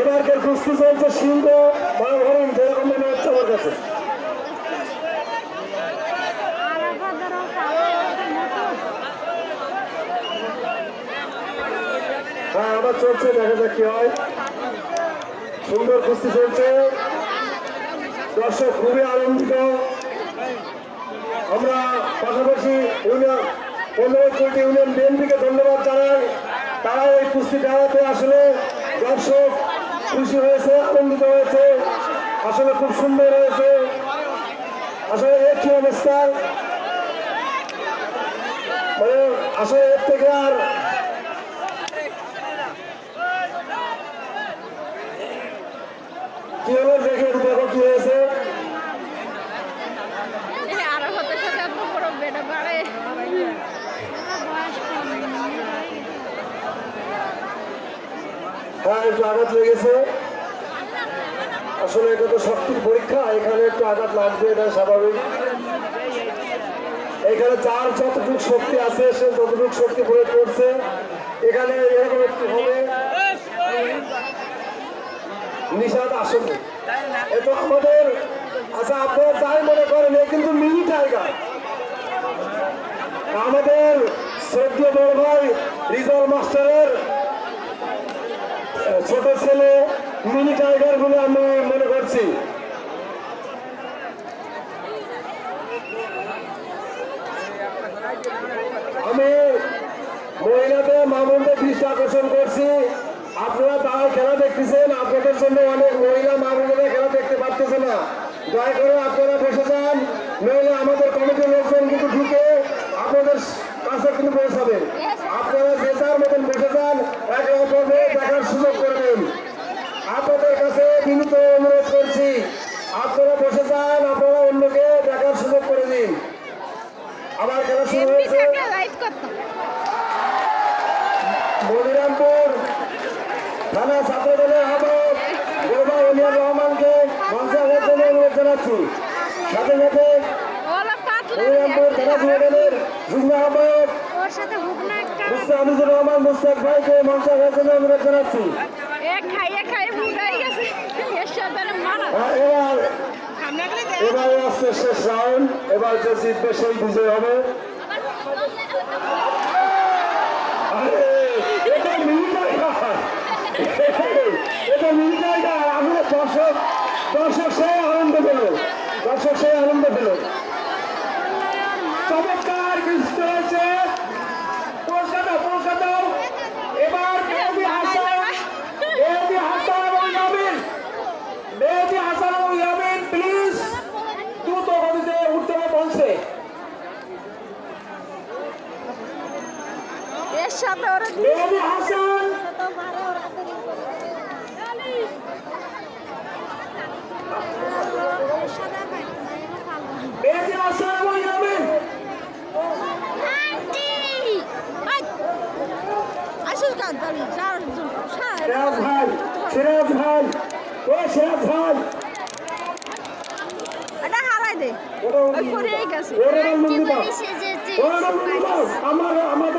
এবারকার কুস্তি চলছে সিংহ বা হরিণ যেরকম মনে হচ্ছে আমার কাছে। হ্যাঁ আবার চলছে, দেখা যাক কি হয়। সুন্দর কুস্তি চলছে। দর্শক খুবই আনন্দিত। আমরা পাশাপাশি ইউনিয়ন, পনেরো কোটি ইউনিয়ন বিএনপিকে ধন্যবাদ জানাই। তারা এই কুস্তি খেলাতে আসলে দর্শক খুশি হয়েছে আনন্দিত হয়েছে। আসলে খুব সুন্দর হয়েছে। আসলে এর কি অবস্থা? মানে আসলে এর থেকে আর কি হলো দেখে দেখো কি হয়েছে আরও হতে সাথে এত বড় বেটা বাড়ে হ্যাঁ একটু আঘাত লেগেছে। আসলে এটা তো শক্তির পরীক্ষা, এখানে একটু আঘাত লাগবে, এটা স্বাভাবিক। এখানে যার যতটুকু শক্তি আছে, সে ততটুকু শক্তি প্রয়োগ করছে, এখানে এরকম একটু হবে। নিষাদ আসলে এটা আমাদের আচ্ছা আপনারা যাই মনে করেন, এ কিন্তু মিনি টাইগার। আমাদের শ্রদ্ধীয় বড় ভাই, রিজাল মাস্টারের ছোট ছেলে, মিনি টাইগার বলে আমি মনে করছি। আমি মহিলাদের মামুনদের দৃষ্টি আকর্ষণ করছি। আপনারা তারা খেলা দেখতেছেন, আপনাদের জন্য অনেক মহিলা মামুনেরা খেলা দেখতে পারতেছে না। দয়া করে আপনারা বসে যান, নইলে আমাদের কমিটির লোকজন কিন্তু ঢুকে আপনাদের কাছে কিন্তু পৌঁছাবেন আপনারা যে যার মতন বসে যান একে অপরকে দেখার সুযোগ করে দিন আপনাদের কাছে বিনীত অনুরোধ করছি আপনারা বসে যান আপনারা অন্যকে দেখার সুযোগ করে দিন আবার খেলা শুরু হয়েছে। মনিরামপুর থানা ছাত্র দলের আহ্বায়ক গোবা অনিয়ার রহমানকে মঞ্চে আসার জন্য অনুরোধ জানাচ্ছি। সাথে সাথে মনিরামপুর থানা যুব দলের যুগ্ম আহ্বায়ক আনিসুর রহমান মুস্তাক ভাইকে মঞ্চে আসার জন্য অনুরোধ জানাচ্ছি। খাইয়ে খাইয়ে মুড়াই গেছে। এর সাথে মারা। হ্যাঁ, এবার আসছে শেষ রাউন্ড। এবার যে জিতবে সেই বিজয় হবে। সেই আনন্দ পেল। দর্শক সে আনন্দ পেল। চমৎকার কিছু কাজ দাঁড়ি যার সিরাজ ভাই সিরাজ ভাই। ও সিরাজ ভাই। এটা হারাই দে। গেছে। ওরা ওরা দাও আমার